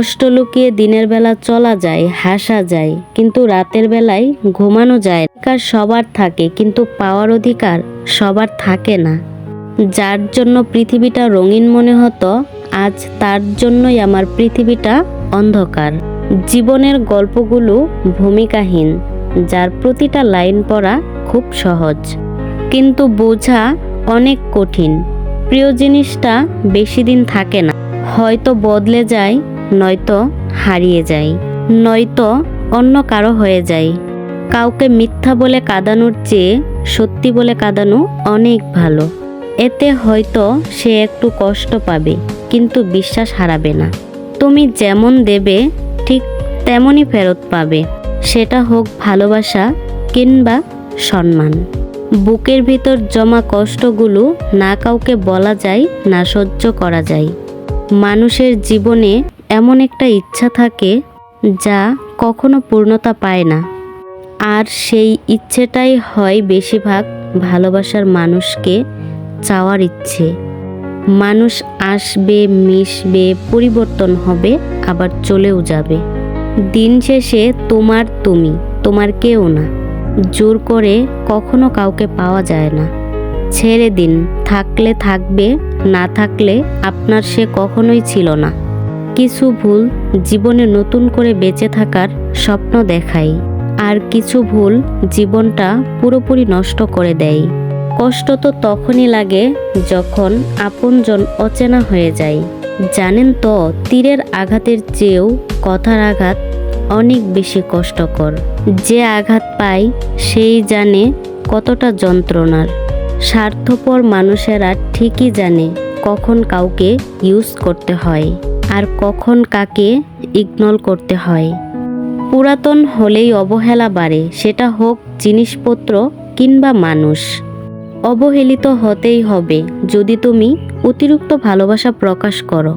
কষ্ট লুকিয়ে দিনের বেলা চলা যায়, হাসা যায়, কিন্তু রাতের বেলায় ঘুমানো যায়। অধিকার সবার থাকে, কিন্তু পাওয়ার অধিকার সবার থাকে না। যার জন্য পৃথিবীটা রঙিন মনে হতো, আজ তার জন্যই আমার পৃথিবীটা অন্ধকার। জীবনের গল্পগুলো ভূমিকাহীন, যার প্রতিটা লাইন পড়া খুব সহজ। কিন্তু বোঝা অনেক কঠিন। প্রিয় জিনিসটা বেশি দিন থাকে না। হয়তো বদলে যায় নয়তো হারিয়ে যায়, নয়তো অন্য কারও হয়ে যায়। কাউকে মিথ্যা বলে কাঁদানোর চেয়ে সত্যি বলে কাঁদানো অনেক ভালো। এতে হয়তো সে একটু কষ্ট পাবে, কিন্তু বিশ্বাস হারাবে না। তুমি যেমন দেবে, ঠিক তেমনই ফেরত পাবে। সেটা হোক ভালোবাসা কিংবা সম্মান। বুকের ভিতর জমা কষ্টগুলো না কাউকে বলা যায়, না সহ্য করা যায়। মানুষের জীবনে এমন একটা ইচ্ছা থাকে যা কখনো পূর্ণতা পায় না। আর সেই ইচ্ছেটাই হয় বেশিরভাগ ভালোবাসার মানুষকে চাওয়ার ইচ্ছে। মানুষ আসবে, মিশবে, পরিবর্তন হবে, আবার চলেও যাবে। দিন শেষে তোমার তুমি, তোমার কেউ না। জোর করে কখনো কাউকে পাওয়া যায় না। ছেড়ে দিন, থাকলে থাকবে, না থাকলে আপনার সে কখনোই ছিল না। কিছু ভুল জীবনে নতুন করে বেঁচে থাকার স্বপ্ন দেখায়। আর কিছু ভুল জীবনটা পুরোপুরি নষ্ট করে দেয়। কষ্ট তো তখনই লাগে যখন আপনজন অচেনা হয়ে যায়। জানেন তো, তীরের আঘাতের চেয়েও কথার আঘাত অনেক বেশি কষ্টকর। যে আঘাত পায়, সেই জানে কতটা যন্ত্রণার। স্বার্থপর মানুষেরা ঠিকই জানে কখন কাউকে ইউজ করতে হয়। আর কখন কাকে ইগনোর করতে হয়। পুরাতন হলেই অবহেলা বাড়ে, সেটা হোক জিনিসপত্র কিংবা মানুষ। অবহেলিত হতেই হবে, যদি তুমি অতিরিক্ত ভালোবাসা প্রকাশ করো।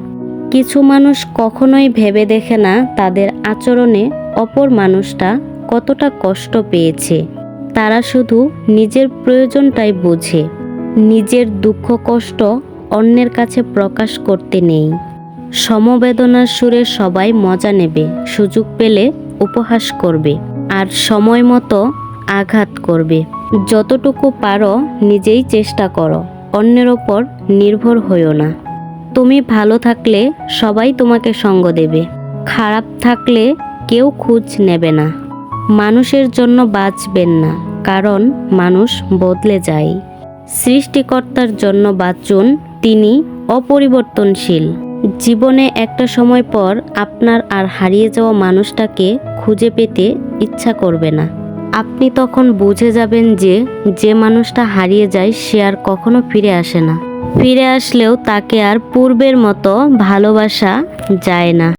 কিছু মানুষ কখনোই ভেবে দেখে না তাদের আচরণে অপর মানুষটা কতটা কষ্ট পেয়েছে। তারা শুধু নিজের প্রয়োজনটাই বোঝে, নিজের দুঃখ কষ্ট অন্যের কাছে প্রকাশ করতে নেই। সমবেদনার সুরে সবাই মজা নেবে, সুযোগ পেলে উপহাস করবে আর সময় মতো আঘাত করবে। যতটুকু পারো, নিজেই চেষ্টা করো, অন্যের ওপর নির্ভর হইও না। তুমি ভালো থাকলে সবাই তোমাকে সঙ্গ দেবে, খারাপ থাকলে কেউ খোঁজ নেবে না। মানুষের জন্য বাঁচবেন না, কারণ মানুষ বদলে যায়। সৃষ্টিকর্তার জন্য বাঁচুন, তিনি অপরিবর্তনশীল। জীবনে একটা সময় পর আপনার আর হারিয়ে যাওয়া মানুষটাকে খুঁজে পেতে ইচ্ছা করবে না। আপনি তখন বুঝে যাবেন যে যে মানুষটা হারিয়ে যায় সে আর কখনো ফিরে আসে না। ফিরে আসলেও তাকে আর পূর্বের মতো ভালোবাসা যায় না।